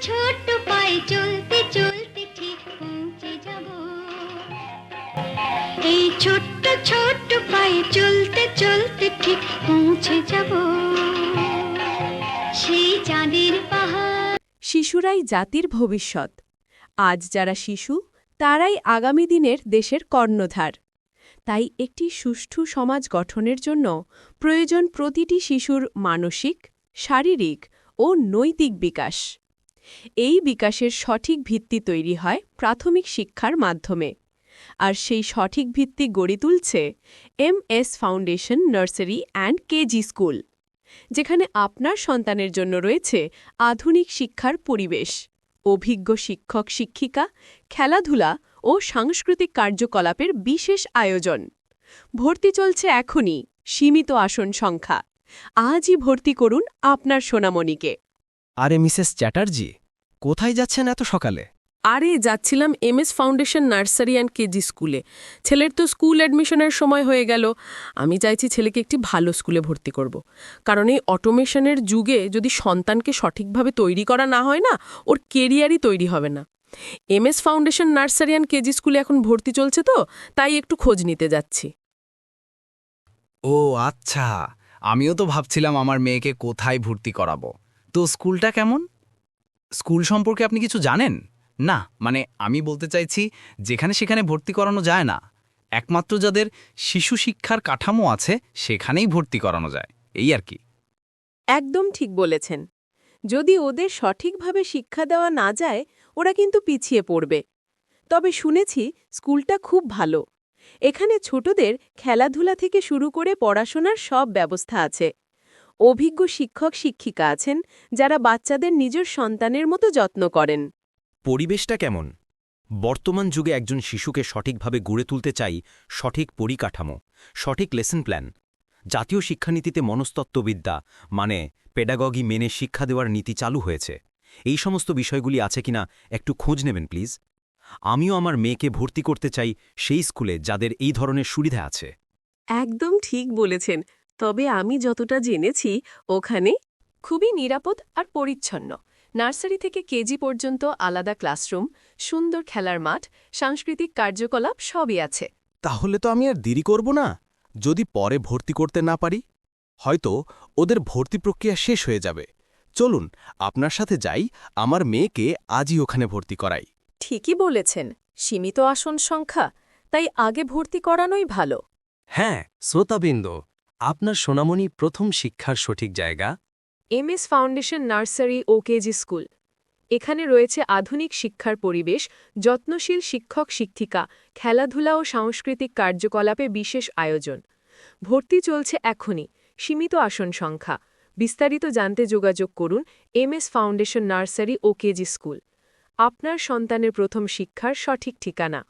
ছোট্ট পায়ে চলতে চলতে ঠিক পৌঁছে যাব। এই ছোট্ট পায়ে চলতে চলতে ঠিক পৌঁছে যাব। সেই চাঁদের পাহাড়। শিশুরাই জাতির ভবিষ্যৎ। আজ যারা শিশু, তারাই আগামী দিনের দেশের কর্ণধার। তাই একটি সুষ্ঠু সমাজ গঠনের জন্য প্রয়োজন প্রতিটি শিশুর মানসিক, শারীরিক ও নৈতিক বিকাশ। এই বিকাশের সঠিক ভিত্তি তৈরি হয় প্রাথমিক শিক্ষার মাধ্যমে। আর সেই সঠিক ভিত্তি গড়ে তুলছে M S foundation nursery and KG school, যেখানে আপনার সন্তানের জন্য রয়েছে আধুনিক শিক্ষার পরিবেশ, অভিজ্ঞ শিক্ষক শিক্ষিকা, খেলাধুলা ও সাংস্কৃতিক কার্যকলাপের বিশেষ আয়োজন। ভর্তি চলছে এখনই, সীমিত আসন সংখ্যা। আজই ভর্তি করুন আপনার সোনামণিকে। আরে মিসেস চ্যাটার্জি কোথায় যাচ্ছেন এত সকালে? আরে যাচ্ছিলাম MS foundation nursery and KG স্কুলে। ছেলের তো স্কুল অ্যাডমিশনের সময় হয়ে গেল। আমি চাইছি ছেলেকে একটি ভালো স্কুলে ভর্তি করব। কারণ এই অটোমেশনের যুগে যদি সন্তানকে সঠিকভাবে তৈরি করা না হয় না ওর কেরিয়ারই তৈরি হবে না। MS foundation nursery and KG স্কুলে এখন ভর্তি চলছে তো তাই একটু খোঁজ নিতে যাচ্ছি। ও আচ্ছা। আমিও তো ভাবছিলাম আমার মেয়েকে কোথায় ভর্তি করাবো। তো স্কুলটা কেমন? স্কুল সম্পর্কে আপনি কিছু জানেন? না মানে আমি বলতে চাইছি, যেখানে সেখানে ভর্তি করানো যায় না। একমাত্র যাদের শিশু শিক্ষার কাঠামো আছে, সেখানেই ভর্তি করানো যায়। এই আর কি। একদম ঠিক বলেছেন। যদি ওদের সঠিকভাবে শিক্ষা দেওয়া না যায়, ওরা কিন্তু পিছিয়ে পড়বে। তবে শুনেছি, স্কুলটা খুব ভালো। এখানে ছোটদের খেলাধুলা থেকে শুরু করে পড়াশোনার সব ব্যবস্থা আছে। অভিজ্ঞ শিক্ষক শিক্ষিকা আছেন যারা বাচ্চাদের নিজের সন্তানের মতো যত্ন করেন। পরিবেশটা কেমন? বর্তমান যুগে একজন শিশুকে সঠিকভাবে গড়ে তুলতে চাই সঠিক পরিকাঠামো সঠিক লেসন প্ল্যান জাতীয় শিক্ষানীতিতে মনস্তত্ত্ববিদ্যা মানে পেডাগগি মেনে শিক্ষা দেওয়ার নীতি চালু হয়েছে। এই সমস্ত বিষয়গুলি আছে কিনা একটু খোঁজ নেবেন প্লিজ আমিও আমার মেয়েকে ভর্তি করতে চাই সেই স্কুলে যাদের এই ধরনের সুবিধা আছে। একদম ঠিক বলেছেন। তবে আমি যতটা জেনেছি ওখানে খুবই নিরাপদ আর পরিচ্ছন্ন। নার্সারি থেকে কেজি পর্যন্ত আলাদা ক্লাসরুম সুন্দর খেলার মাঠ সাংস্কৃতিক কার্যকলাপ সবই আছে। তাহলে তো আমি আর দেরি করব না। যদি পরে ভর্তি করতে না পারি হয়তো ওদের ভর্তি প্রক্রিয়া শেষ হয়ে যাবে। চলুন আপনার সাথে যাই আমার মেয়েকে আজই ওখানে ভর্তি করাই। ঠিকই বলেছেন সীমিত আসন সংখ্যা তাই আগে ভর্তি করানোই ভালো। হ্যাঁ শ্রোতাবৃন্দ আপনার সোনামণি প্রথম শিক্ষার সঠিক জায়গা? এমএস ফাউন্ডেশন নার্সারি ও কেজি স্কুল। এখানে রয়েছে আধুনিক শিক্ষার পরিবেশ, যত্নশীল শিক্ষক শিক্ষিকা, খেলাধুলা ও সাংস্কৃতিক কার্যকলাপে বিশেষ আয়োজন। ভর্তি চলছে এখনই, সীমিত আসন সংখ্যা। বিস্তারিত জানতে যোগাযোগ করুন এমএস ফাউন্ডেশন নার্সারি ও কেজি স্কুল। আপনার সন্তানের প্রথম শিক্ষার সঠিক ঠিকানা।